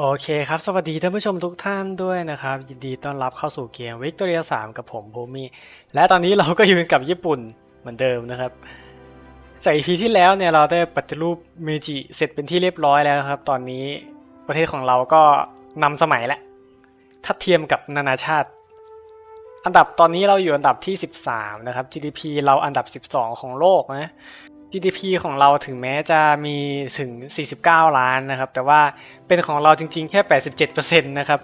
โอเคครับ สวัสดีท่านผู้ชมทุกท่านด้วยนะครับ ยินดีต้อนรับเข้าสู่เกม Victoria 3กับผมภูมิ และตอนนี้เราก็อยู่กับญี่ปุ่นเหมือนเดิมนะครับ จาก EP ที่แล้วเนี่ยเราได้ปฏิรูปเมจิเสร็จเป็นที่เรียบร้อยแล้วครับ ตอนนี้ประเทศของเราก็นำสมัยแล้วทัดเทียมกับนานาชาติ อันดับตอนนี้เราอยู่อันดับที่ 13 นะครับ GDP เราอันดับ 12 ของโลกนะ GDP ของเราถึงแม้จะมีถึง 49 ล้านนะครับ แต่ว่าเป็นของเราจริงๆ แค่ 87%นะครับ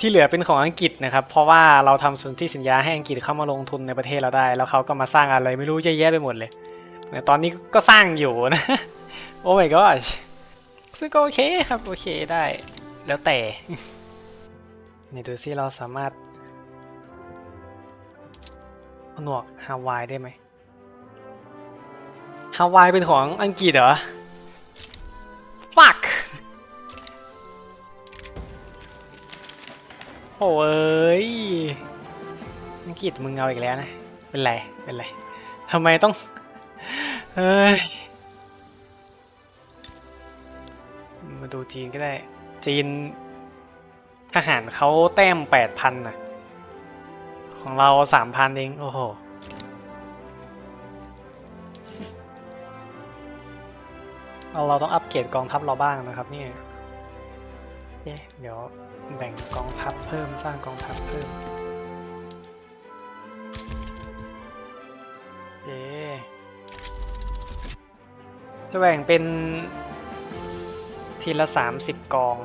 ที่เหลือเป็นของอังกฤษนะครับ เพราะว่าเราทำสนธิสัญญาให้อังกฤษเข้ามาลงทุนในประเทศเราได้ แล้วเขาก็มาสร้างอะไรไม่รู้เยอะแยะไปหมดเลย ตอนนี้ก็สร้างอยู่นะ โอ้ my gosh ซึ่งก็โอเคครับ โอเคได้ แล้วแต่นี่ดูซิเราสามารถผนวกฮาวายได้ไหม ฮาวายเป็นของอังกฤษเหรอ fuck โอ้ยอังกฤษมึงเอาอีกแล้วนะ เป็นไร เป็นไรทำไมต้อง เฮ้ย มาดูจีนก็ได้ จีน ทหารเขาแต้มแปดพันน่ะของเราสามพันเอง โอ้โห เราต้องอัปเกรดกองทัพเราบ้างนะครับนี่เดี๋ยวแบ่งกองทัพเพิ่มสร้างกองทัพเพิ่มเอจะแบ่งเป็นทีละสามสิบกอง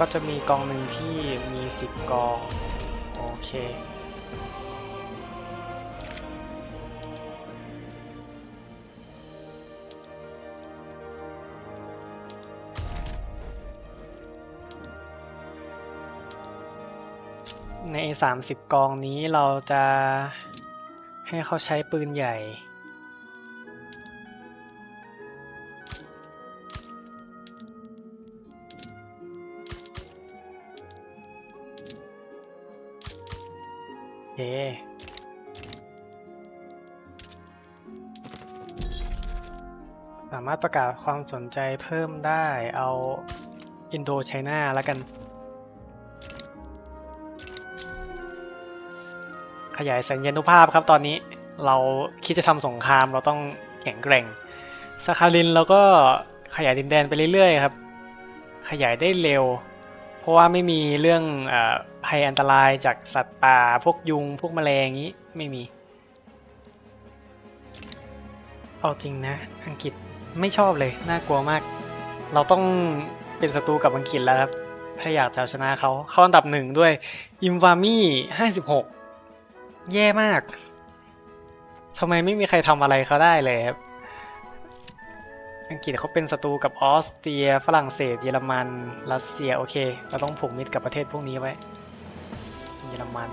ก็จะมีกองหนึ่งที่มี 10 กอง โอเค ใน 30 กองนี้เราจะให้เขาใช้ปืนใหญ่ เคสามารถประกาศความสนใจเพิ่มได้เอาอินโดไชน่าแล้วกัน ขยายสัญญานุภาพครับตอนนี้เราคิดจะทำสงครามเราต้องแข็งแกร่งสคารินเราก็ขยายดินแดนไปเรื่อยๆครับ ขยายได้เร็ว เพราะว่าไม่มีเรื่องเออ ภัยอันตรายจากสัตว์ป่าพวกยุงพวกแมลงอย่างนี้ไม่มี เอาจริงนะ อังกฤษไม่ชอบเลย น่ากลัวมาก เราต้องเป็นศัตรูกับอังกฤษแล้วครับ ถ้าอยากจะเอาชนะเขาเข้าอันดับหนึ่งด้วยอิมวามี่ห้าสิบหกแย่มากทำไมไม่มีใครทำอะไรเขาได้เลยครับอังกฤษเขาเป็นศัตรูกับออสเตรียฝรั่งเศสเยอรมัน รัสเซีย โอเค เราต้องผูกมิตรกับประเทศพวกนี้ไว้ เยอรมัน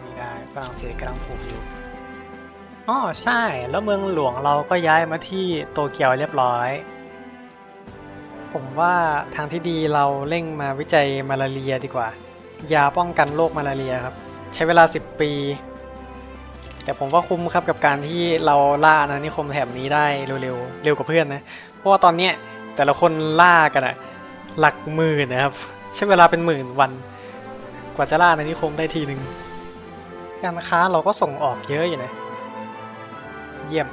ไม่ได้ฝรั่งเศสกำลังผูกอยู่อ๋อใช่แล้วเมืองหลวงเราก็ย้ายมาที่โตเกียวเรียบร้อย ผมว่าทางที่ดีเราเร่งมาวิจัยมาลาเรียดีกว่า ยาป้องกันโรคมาลาเรียครับ ใช้เวลา 10 ปี แต่ผมว่าคุ้มครับกับการที่เราล่าอาณานิคมแถบนี้ได้เร็วๆเร็วกว่าเพื่อนนะ เพราะว่าตอนเนี้ยแต่ละคนล่ากันอะหลักหมื่นนะครับ ใช้เวลาเป็นหมื่นวัน กว่าจะล่าอาณานิคมได้ทีหนึ่งการค้าเราก็ส่งออกเยอะอยู่นะ เยี่ยม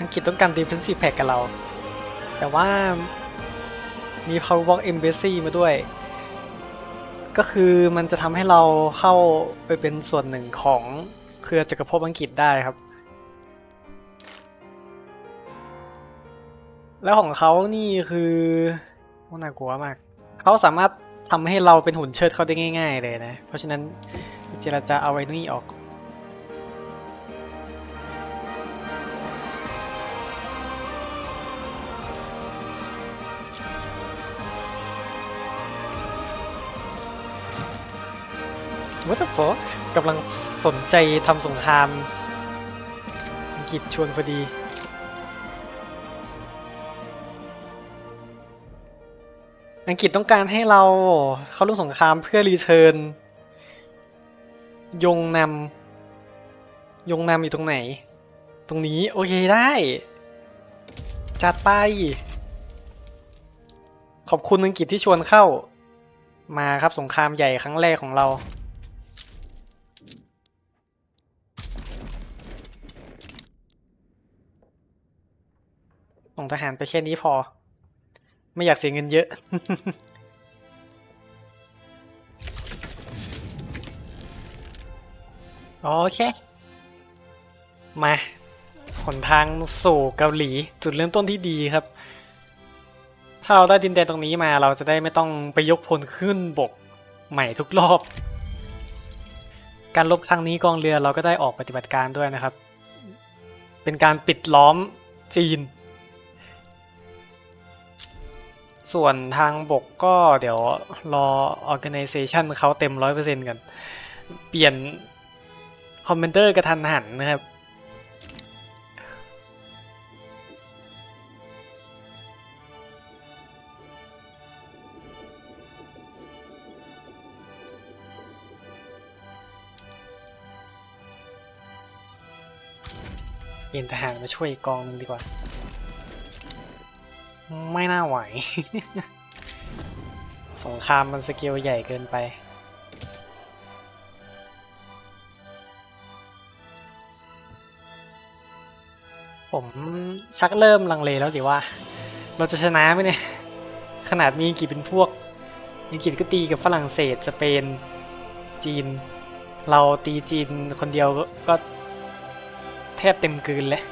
อังกฤษต้องการ defensive pack กับเรา แต่ว่ามี power walk embassy มาด้วย ก็คือมันจะทำให้เราเข้าไปเป็นส่วนหนึ่งของเครือจักรภพอังกฤษได้ครับ แล้วของเขานี่คือโอ้น่ากลัวมาก เขาสามารถทำให้เราเป็นหุ่นเชิดเขาได้ง่าย ๆ เลยนะ เพราะฉะนั้นเจรจาเอาไว้นี่ออก What the fuck กำลังสนใจทำสงครามอังกฤษชวนพอดี อังกฤษต้องการให้เราเข้าร่วมสงครามเพื่อรีเทิร์นยงนำยงนำอยู่ตรงไหน ตรงนี้โอเคได้ จัดไป ขอบคุณอังกฤษที่ชวนเข้า มาครับสงครามใหญ่ครั้งแรกของเราส่งทหารไปแค่นี้พอ ไม่อยากเสียเงินเยอะ โอเค มาหนทางสู่เกาหลี จุดเริ่มต้นที่ดีครับ ถ้าเราได้ดินแดนตรงนี้มาเราจะได้ไม่ต้องไปยกพลขึ้นบกใหม่ทุกรอบ การลบครั้งนี้กองเรือเราก็ได้ออกปฏิบัติการด้วยนะครับ เป็นการปิดล้อมจีน ส่วนทางบกก็เดี๋ยวรอ organization เขาเต็ม 100%กัน เปลี่ยนคอมเมนเตอร์กระทันหันนะครับ เปลี่ยนทหารมาช่วยกองหนึงดีกว่า ไม่น่าไหว สงครามมันสเกลใหญ่เกินไป ผมชักเริ่มลังเลแล้วดิว่า เราจะชนะไหมเนี่ย ขนาดมีอังกฤษเป็นพวก อังกฤษก็ตีกับฝรั่งเศส สเปน จีน เราตีจีนคนเดียวก็แทบเต็มกืนเลย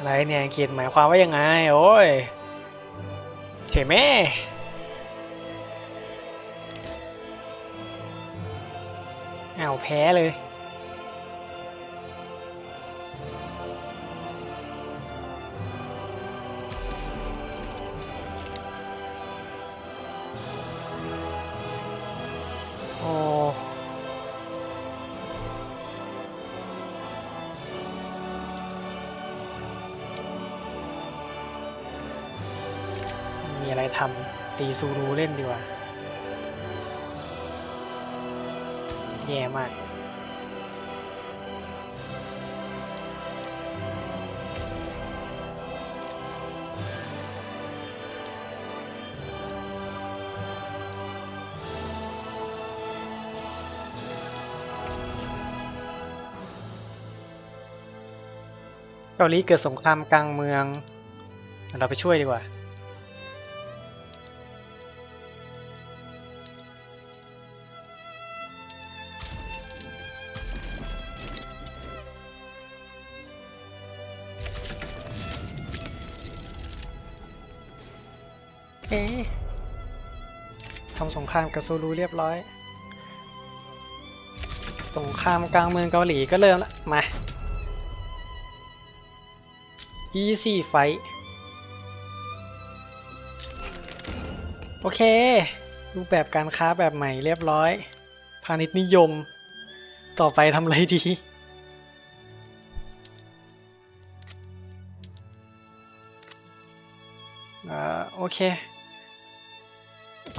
อะไรเนี่ยเขียนหมายความว่ายังไง โอ้ยเถแม่อ้าวแพ้เลย ทำตีซูรูเล่นดีกว่า แย่มาก เกาหลีเกิดสงครามกลางเมือง เราไปช่วยดีกว่า เอ๊ทำสงครามกับซูรูเรียบร้อย สงครามกลางเมืองเกาหลีก็เริ่มละมา easy fight โอเค รูปแบบการค้าแบบใหม่เรียบร้อย พาณิชย์นิยม ต่อไปทำอะไรดีอ่าโอเค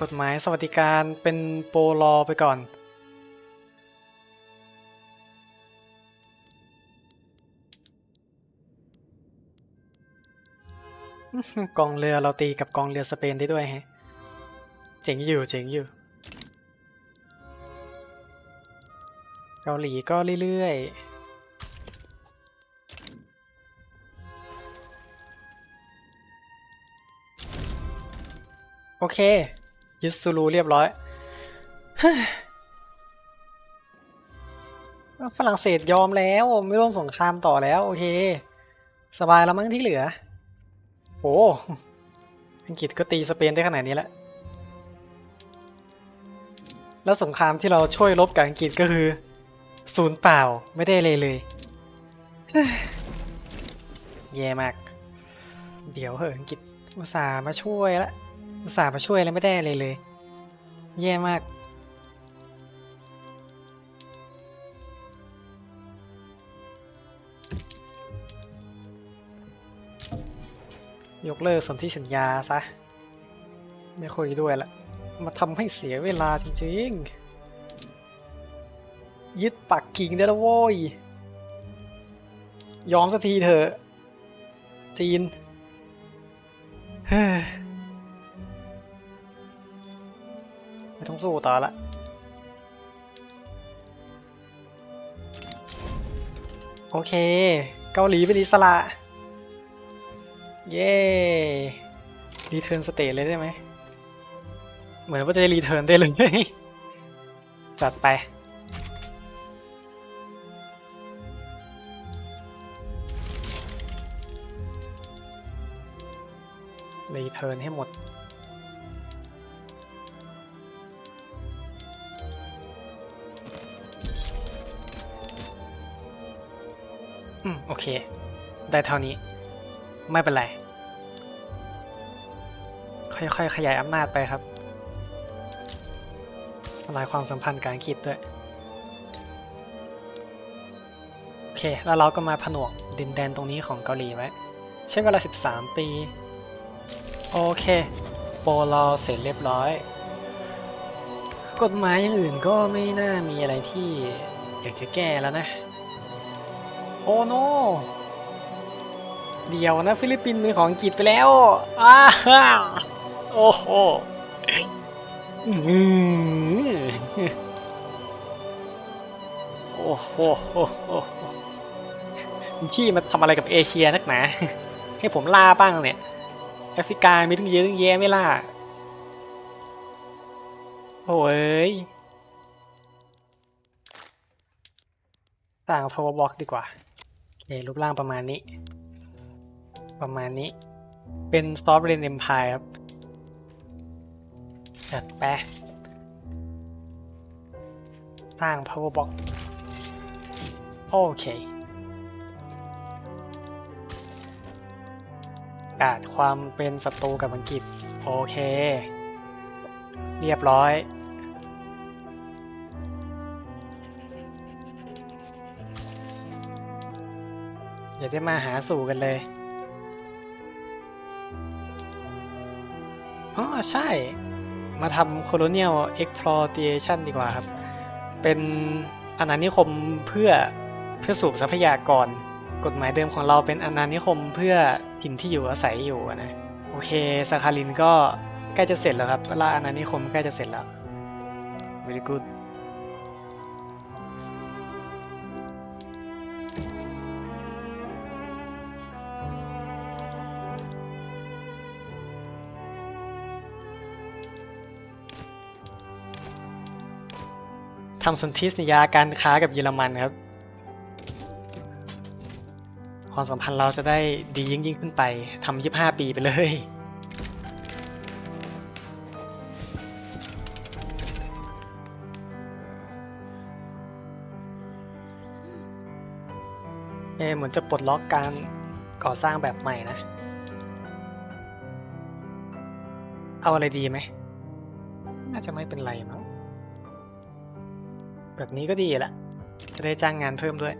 กฎหมายสวัสดิการเป็นโปรลอไปก่อน กองเรือเราตีกับกองเรือสเปนได้ด้วยแฮะ เจ๋งอยู่เจ๋งอยู่ เกาหลีก็เรื่อยๆโอเค ยึดซูรูเรียบร้อยฝรั่งเศสยอมแล้วไม่ร่วมสงครามต่อแล้ว โอเค สบายแล้วมั้งที่เหลือ โอ้อังกฤษก็ตีสเปนได้ขนาดนี้แล้ว แล้วสงครามที่เราช่วยรบกับอังกฤษก็คือ ศูนย์เปล่าไม่ได้เลยเลยแย่มาก เดี๋ยวเหอะอังกฤษอุตส่าห์มาช่วยและ อุตส่าห์มาช่วยแล้วไม่ได้เลยเลย แย่มาก ยกเลิกสนธิสัญญาซะ ไม่คุยด้วยละ มาทำให้เสียเวลาจริงๆ ยึดปักกิ่งได้แล้วโว้ย ยอมสักทีเถอะ จีน เฮ้ ไม่ต้องสู้ต่อละโอเค เกาหลีเป็นอิสระ เย้รีเทิร์นสเตทเลยได้ไหม เหมือนว่าจะได้รีเทิร์นได้เลย จัดไป รีเทิร์นให้หมด อืม โอเค ได้เท่านี้ ไม่เป็นไร ค่อยๆ ขยายอำนาจไปครับทลายความสัมพันธ์กับอังกฤษด้วย โอเค แล้วเราก็มาผนวกดินแดนตรงนี้ของเกาหลีไว้ ใช้เวลา 13 ปี โอเค โปรเราเสร็จเรียบร้อย กฎหมายอย่างอื่นก็ไม่น่ามีอะไรที่อยากจะแก้แล้วนะ อ้โน เดี๋ยวนะฟิลิปปินส์เป็นของอังกฤษไปแล้วอ้าฮ่าโอ้โหอื้อหือโอ้โหโอ้โหพี่มาทำอะไรกับเอเชียนักหนา ให้ผมล่าบ้างเนี่ย แอฟริกามีตั้งเยอะตั้งแยะไม่ล่า โอ้ยสร้าง power block ดีกว่า เครูปร่างประมาณนี้ ประมาณนี้ เป็น sovereign empire ครับ จัดไป สร้าง power block โอเคกาดความเป็นศัตรูกับอังกฤษ โอเค เรียบร้อย อย่าได้มาหาสู่กันเลยอ๋อใช่ มาทำ colonial exploitation ดีกว่าครับ เป็นอาณานิคมเพื่อเพื่อสูบทรัพยากร กฎหมายเดิมของเราเป็นอาณานิคมเพื่อถิ่นที่อยู่อาศัยอยู่นะ โอเคซาคารินก็ใกล้จะเสร็จแล้วครับล่าอาณานิคมใกล้จะเสร็จแล้ว very good ทำสนธิสัญญาการค้ากับเยอรมันครับ ความสัมพันธ์เราจะได้ดียิ่งยิ่งขึ้นไปทำยี่ห้าปีไปเลย เอเหมือนจะปลดล็อกการก่อสร้างแบบใหม่นะ เอาอะไรดีไหม น่าจะไม่เป็นไรมั้ง แบบนี้ก็ดีแหละจะได้จ้างงานเพิ่มด้วย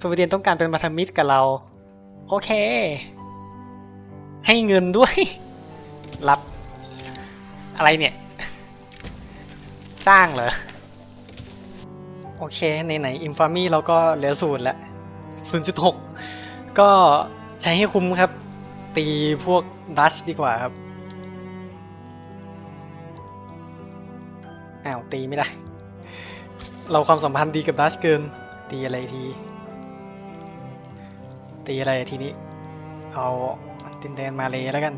สวีเดนต้องการเป็นพันธมิตรกับเรา โอเค ให้เงินด้วย รับ อะไรเนี่ย จ้างเหรอ โอเคในไหนอินฟามี่เราก็เหลือศูนย์แล้วศูนย์จุดหกก็ใช้ให้คุ้มครับ ตีพวกดัชดีกว่าครับ ตีไม่ได้ เราความสัมพันธ์ดีกับดัชเกิน ตีอะไรที ตีอะไรทีนี้ เอาดินแดนมาเลยแล้วกัน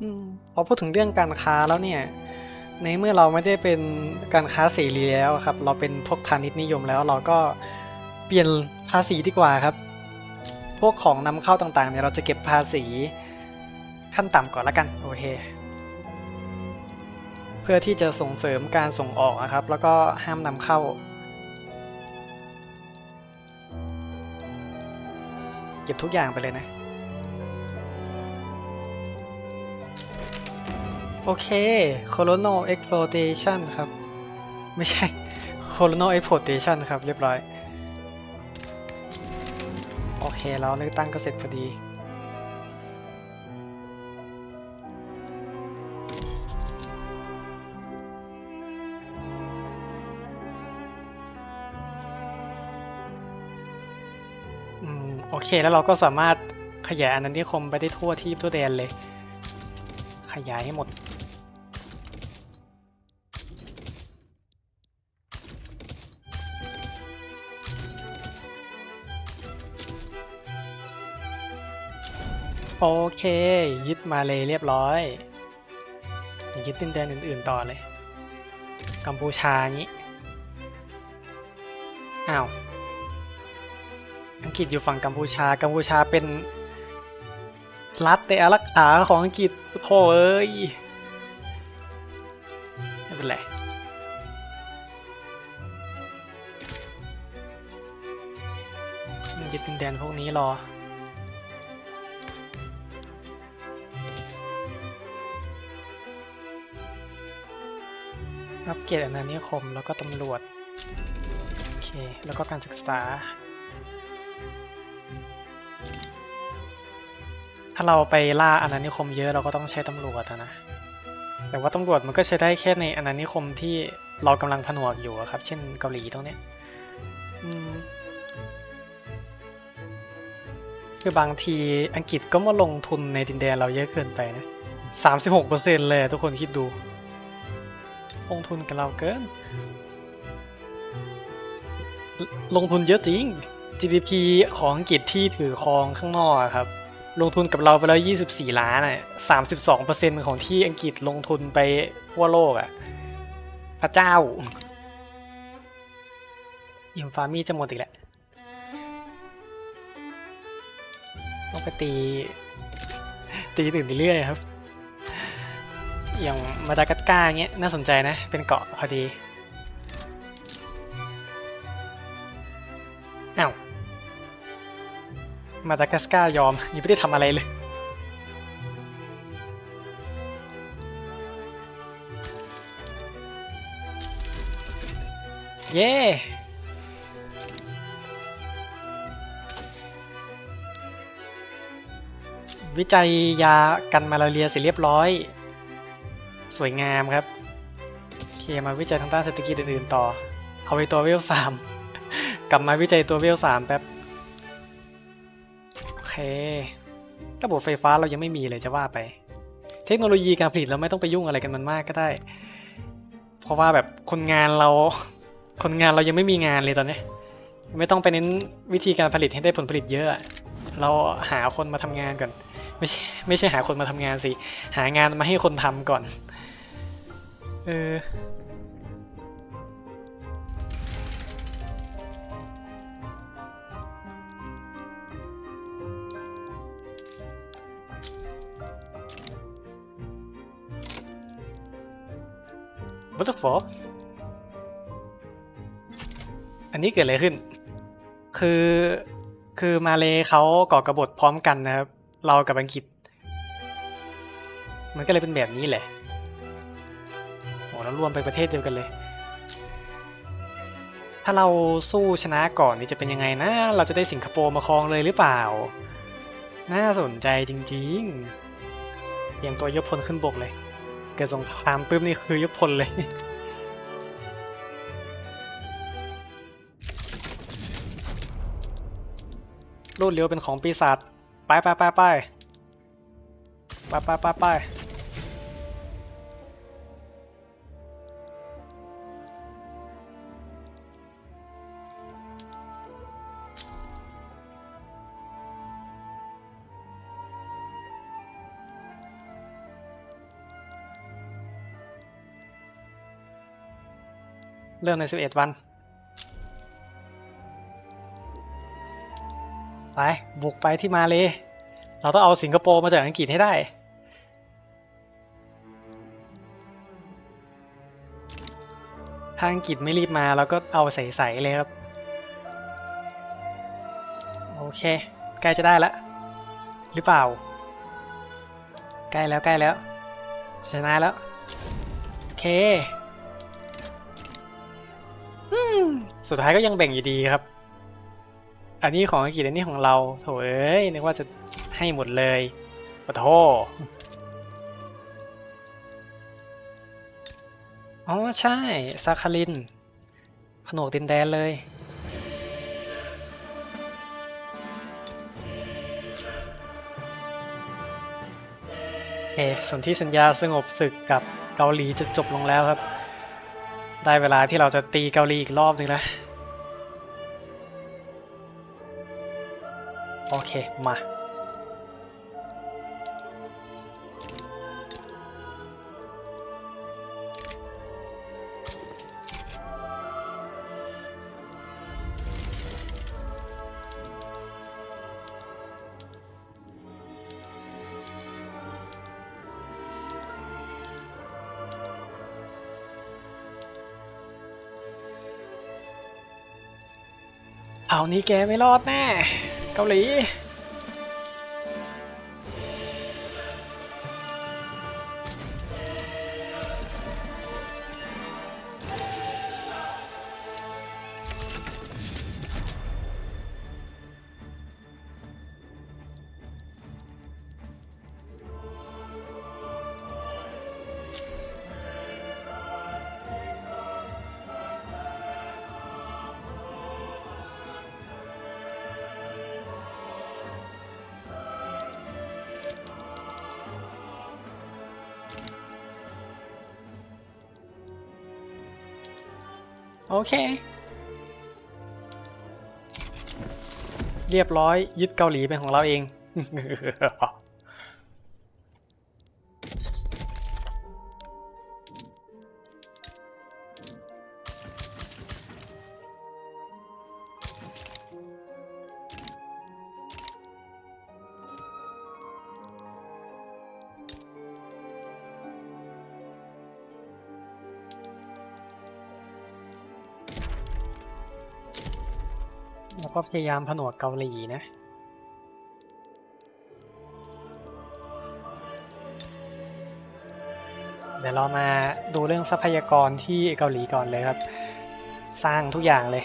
อืมพอพูดถึงเรื่องการค้าแล้วเนี่ย ในเมื่อเราไม่ได้เป็นการค้าเสรีแล้วครับ เราเป็นพวกพาณิชย์นิยมแล้วเราก็เปลี่ยนภาษีดีกว่าครับ พวกของนำเข้าต่างๆเนี่ยเราจะเก็บภาษีขั้นต่ำก่อนละกันโอเค เพื่อที่จะส่งเสริมการส่งออกนะครับ แล้วก็ห้ามนำเข้า เก็บทุกอย่างไปเลยนะ โอเค colonial exploitation ครับ ไม่ใช่ colonial exploitation ครับ เรียบร้อย โอเคแล้วเลือกตั้งก็เสร็จพอดีอืมโอเคแล้วเราก็สามารถขยายอาณานิคมไปได้ทั่วที่ทั่วแดนเลย ขยายให้หมด โอเค ยึดมาเลยเรียบร้อยยึดดินแดนอื่นๆต่อเลย กัมพูชางี้อ้าวอังกฤษอยู่ฝั่งกัมพูชา กัมพูชาเป็นรัฐแต่อารักขาของอังกฤษโถ่เอ้ยไม่เป็นไรยึดดินแดนพวกนี้รอ อัปเกรดอาณานิคมแล้วก็ตำรวจ โอเค แล้วก็การศึกษา ถ้าเราไปล่าอาณานิคมเยอะเราก็ต้องใช้ตำรวจนะ แต่ว่าตำรวจมันก็ใช้ได้แค่ในอาณานิคมที่เรากำลังผนวกอยู่ครับ เช่นเกาหลีตรงเนี้ยคือบางทีอังกฤษก็มาลงทุนในดินแดนเราเยอะเกินไปนะสามสิบหกเปอร์เซ็นต์เลยทุกคนคิดดู ลงทุนกับเราเกิน ลงทุนเยอะจริง GDP ของอังกฤษที่ถือครองข้างนอกครับ ลงทุนกับเราไปแล้ว 24 ล้านอะ32%ของที่อังกฤษลงทุนไปทั่วโลกอะ พระเจ้าอิมฟามีจะหมดอีกแหละต้องไปตี ตีอื่นไปเรื่อยครับ อย่างมาดากัสการ์เงี้ยน่าสนใจนะ เป็นเกาะพอดีอ้าวมาดากัสการ์ยอมยังไม่ได้ทำอะไรเลย เย้วิจัยยากันมาลาเรียเสร็จเรียบร้อย สวยงามครับโอเคมาวิจัยทางด้านเศรษฐกิจอื่นๆต่อ เอาไปตัวเวลสามกลับมาวิจัยตัวเวลสามแป๊บโอเคระบบไฟฟ้าเรายังไม่มีเลยจะว่าไป เทคโนโลยีการผลิตเราไม่ต้องไปยุ่งอะไรกันมันมากก็ได้ เพราะว่าแบบคนงานเราคนงานเรายังไม่มีงานเลยตอนนี้ ไม่ต้องไปเน้นวิธีการผลิตให้ได้ผลผลิตเยอะอะเราหาคนมาทำงานก่อน ไม่ใช่ไม่ใช่หาคนมาทำงานสิ หางานมาให้คนทำก่อน เออ What the fuck อันนี้เกิดอะไรขึ้น คือ คือมาเลเขาก่อกบฏพร้อมกันนะครับ เรากับอังกฤษ มันก็เลยเป็นแบบนี้แหละโหแล้วรวมไปประเทศเดียวกันเลย ถ้าเราสู้ชนะก่อนนี่จะเป็นยังไงนะ เราจะได้สิงคโปร์มาครองเลยหรือเปล่า น่าสนใจจริงๆเตรียมตัวยกพลขึ้นบกเลย เกิดสงครามปุ๊บนี่คือยกพลเลยรวดเร็วเป็นของปีศาจ ไปไปไปไปไปไปไปไปเริ่มใน 11 วัน ไปบุกไปที่มาเลยเราต้องเอาสิงคโปร์มาจากอังกฤษให้ได้ ถ้าอังกฤษไม่รีบมาเราก็เอาใส่ๆเลยครับ โอเค ใกล้จะได้แล้วหรือเปล่า ใกล้แล้วใกล้แล้วชนะแล้ว โอเคอสุดท้ายก็ยังแบ่งอยู่ดีครับ อันนี้ของอังกฤษอันนี้ของเราโถเอ้ยนึกว่าจะให้หมดเลยปะโทอ๋อใช่ซาคาริน ผนวกดินแดนเลย เอส่วนที่สัญญาสงบศึกกับเกาหลีจะจบลงแล้วครับ ได้เวลาที่เราจะตีเกาหลีอีกรอบหนึ่งแล้ว โอเค มา เอานี้แกไม่รอดแน่ เกาหลี เค เรียบร้อยยึดเกาหลีเป็นของเราเอง พยายามผนวกเกาหลีนะเดี๋ยวเรามาดูเรื่องทรัพยากรที่เกาหลีก่อนเลยครับ สร้างทุกอย่างเลย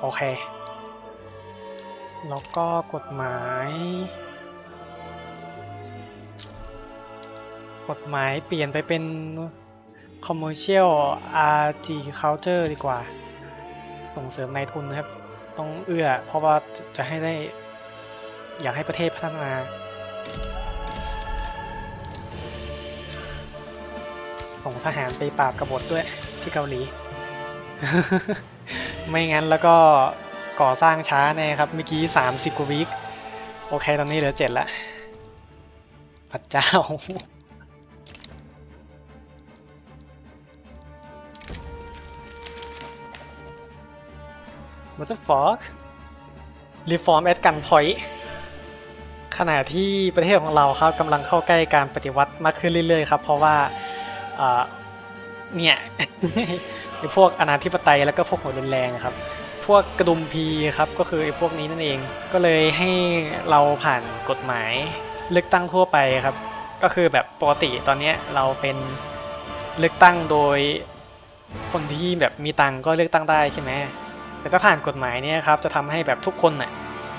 โอเค แล้วก็กฎหมาย กฎหมายเปลี่ยนไปเป็น commercial agriculture ดีกว่า ส่งเสริมนายทุนนะครับ ต้องเอื้อ เพราะว่าจะให้ได้ อยากให้ประเทศพัฒนาส่งทหารไปปราบกบฏด้วยที่เกาหลี ไม่งั้นแล้วก็ก่อสร้างช้าแน่ครับเมื่อกี้ 30 กว่าวิคโอเค ตอนนี้เหลือ 7ล้วพระเจ้า What the fuck Reform at gunpoint ขณะที่ประเทศของเราครับกำลังเข้าใกล้การปฏิวัติมากขึ้นเรื่อยๆครับ เพราะว่าเนี่ยไอพวกอนาธิปไตยแล้วก็พวกหัวรุนแรงครับ พวกกระดุมพีครับก็คือไอ้พวกนี้นั่นเอง ก็เลยให้เราผ่านกฎหมายเลือกตั้งทั่วไปครับ ก็คือแบบปกติตอนนี้เราเป็นเลือกตั้งโดยคนที่แบบมีตังก็เลือกตั้งได้ใช่ไหม แต่ถ้าผ่านกฎหมายเนี่ยครับจะทำให้แบบทุกคนน่ะ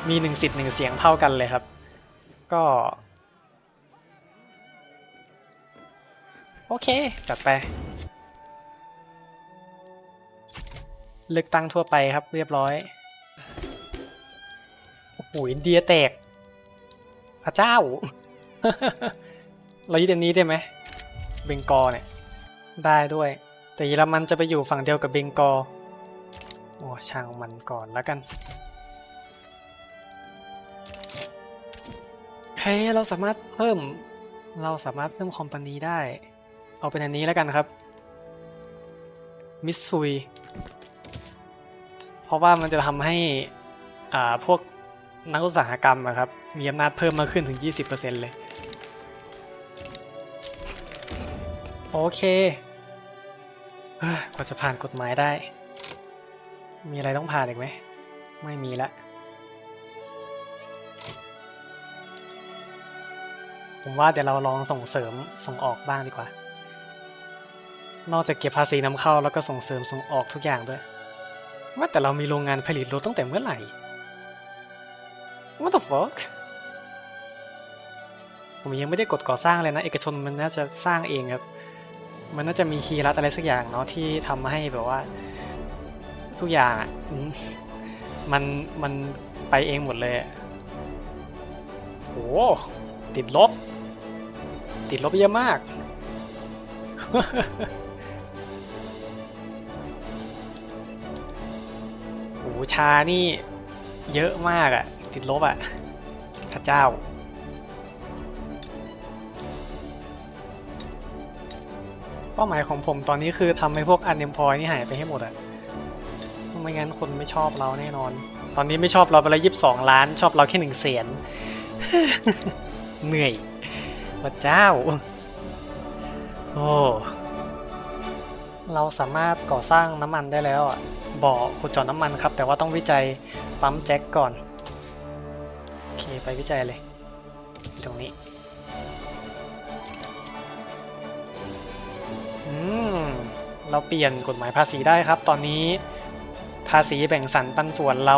มีหนึ่งสิทธิ์หนึ่งเสียงเท่ากันเลยครับ ก็ โอเค จัดไป เลือกตั้งทั่วไปครับเรียบร้อย โอ้โหอินเดียแตก พระเจ้า เรายึดอันนี้ได้ไหมเบงกอเนี่ย ได้ด้วย แต่เยอรมันจะไปอยู่ฝั่งเดียวกับเบงกอ อ้ช่างมันก่อนแล้วกันเฮ้ยเราสามารถเพิ่มเราสามารถเพิ่มคอมพานีได้ เอาเป็นอันนี้แล้วกันครับมิสซุยเพราะว่ามันจะทำให้อ่าพวกนักอุตสาหกรรมอะครับ มีอำนาจเพิ่มมากขึ้นถึง 20%เลย โอเคกว่าจะผ่านกฎหมายได้ มีอะไรต้องผ่านอีกไหม ไม่มีละ ผมว่าเดี๋ยวเราลองส่งเสริมส่งออกบ้างดีกว่า นอกจากเก็บภาษีนำเข้าแล้วก็ส่งเสริมส่งออกทุกอย่างด้วย ว่าแต่เรามีโรงงานผลิตรถตั้งแต่เมื่อไหร่ What the fuck ผมยังไม่ได้กดก่อสร้างเลยนะ เอกชนมันน่าจะสร้างเองครับ มันน่าจะมีคีย์ลัดอะไรสักอย่างเนาะที่ทำให้แบบว่า ทุกอย่างอะมันมันไปเองหมดเลยโอ้ติดลบ ติดลบเยอะมาก โอ้ชานี่เยอะมากอะติดลบอะพระเจ้าเป้าหมายของผมตอนนี้คือทำให้พวกอันเนมพอยนี่หายไปให้หมดอะ ไม่งั้นคนไม่ชอบเราแน่นอน ตอนนี้ไม่ชอบเราไปแล้วยี่สิบสองล้าน ชอบเราแค่หนึ่งแสนเหนื่อยพระเจ้า โอ้เราสามารถก่อสร้างน้ำมันได้แล้วอะบ่อขุดเจาะน้ำมันครับ แต่ว่าต้องวิจัยปั๊มแจ็คก่อน โอเค ไปวิจัยเลย ตรงนี้ อืม เราเปลี่ยนกฎหมายภาษีได้ครับ ตอนนี้ ภาษีแบ่งสรรปันส่วนเรา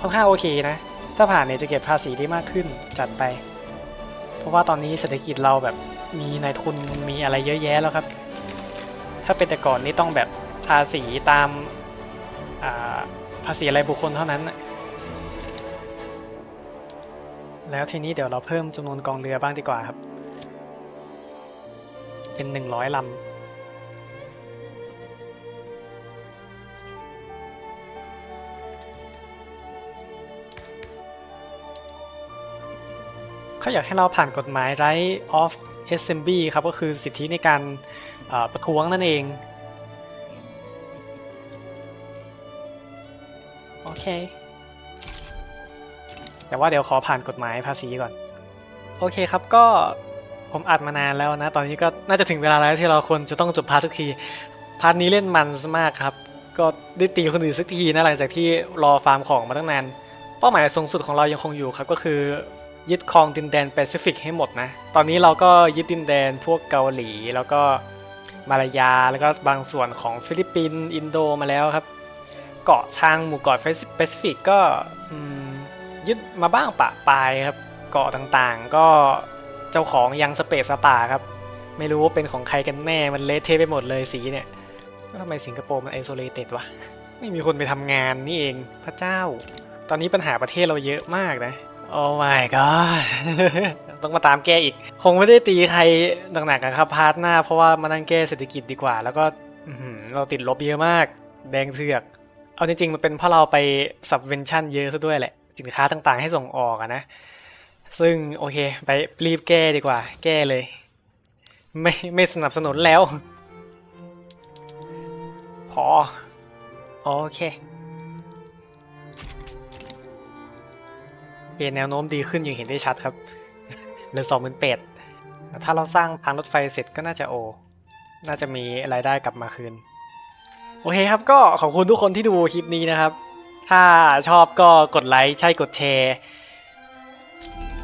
ค่อนข้างโอเคนะ ถ้าผ่านเนี่ยจะเก็บภาษีได้มากขึ้นจัดไป เพราะว่าตอนนี้เศรษฐกิจเราแบบมีนายทุนมีอะไรเยอะแยะแล้วครับ ถ้าเป็นแต่ก่อนนี่ต้องแบบภาษีตามาภาษีอะไรบุคคลเท่านั้น แล้วทีนี้เดี๋ยวเราเพิ่มจำนวนกองเรือบ้างดีกว่าครับ เป็น 100ลำ เขาอยากให้เราผ่านกฎหมาย right of assembly ครับก็คือสิทธิในการประท้วงนั่นเอง โอเค แต่ว่าเดี๋ยวขอผ่านกฎหมายภาษีก่อน โอเคครับก็ผมอัดมานานแล้วนะ ตอนนี้ก็น่าจะถึงเวลาแล้วที่เราควรจะต้องจบพาร์ทสักที พาร์ทนี้เล่นมันมากครับ ก็ได้ตีคนอื่นสักทีนะหลังจากที่รอฟาร์มของมาตั้งนาน เป้าหมายสูงสุดของเรายังคงอยู่ครับก็คือ ยึดครองดินแดนแปซิฟิกให้หมดนะ ตอนนี้เราก็ยึดดินแดนพวกเกาหลีแล้วก็มาลายาแล้วก็บางส่วนของฟิลิปปินส์อินโดมาแล้วครับ เกาะทางหมู่เกาะแปซิฟิกก็ยึดมาบ้างปะปายครับ เกาะต่างๆ ก็เจ้าของยังสเปซสปาครับ ไม่รู้ว่าเป็นของใครกันแน่มันเละเทะไปหมดเลยสีเนี่ยทำไมสิงคโปร์มันไอโซเลเต็ดวะไม่มีคนไปทำงานนี่เองพระเจ้า ตอนนี้ปัญหาประเทศเราเยอะมากนะ โอ้ my god ต้องมาตามแก้อีก คงไม่ได้ตีใครหนักๆอะครับพาร์ทหน้า เพราะว่ามานั่งแก้เศรษฐกิจดีกว่า แล้วก็เราติดลบเยอะมาก แดงเถือก เอาจริงๆ มันเป็นเพราะเราไป subvention เยอะซะด้วยแหละ สินค้าต่างๆ ให้ส่งออกอะนะ ซึ่งโอเค ไปรีบแก้ดีกว่า แก้เลย ไม่ไม่สนับสนุนแล้ว พอ โอเค เอแนวโน้มดีขึ้นอย่างเห็นได้ชัดครับเหลือสองหมื่นเป็ดถ้าเราสร้างทางรถไฟเสร็จก็น่าจะโอ น่าจะมีรายได้กลับมาคืน โอเคครับก็ขอบคุณทุกคนที่ดูคลิปนี้นะครับ ถ้าชอบก็กดไลค์ใช่กดแชร์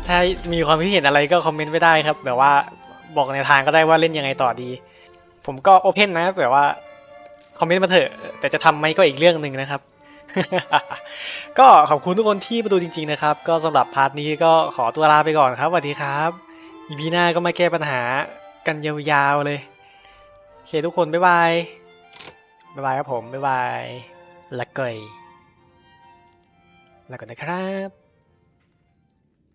ถ้ามีความคิดเห็นอะไรก็คอมเมนต์ไว้ได้ครับ แบบว่าบอกในวทางก็ได้ว่าเล่นยังไงต่อดี ผมก็โอเพนนะแบบว่าคอมเมนต์มาเถอะ แต่จะทำไหมก็อีกเรื่องหนึ่งนะครับ ก็ขอบคุณทุกคนที่มาดูจริง ๆ นะครับ ก็สำหรับพาร์ทนี้ก็ขอตัวลาไปก่อนครับสวัสดีครับอีพีหน้าก็มาแก้ปัญหากันยาวๆเลยโอเคทุกคนบ๊ายบายบ๊ายบายครับผมบ๊ายบายละเกยลาก่อนนะครับ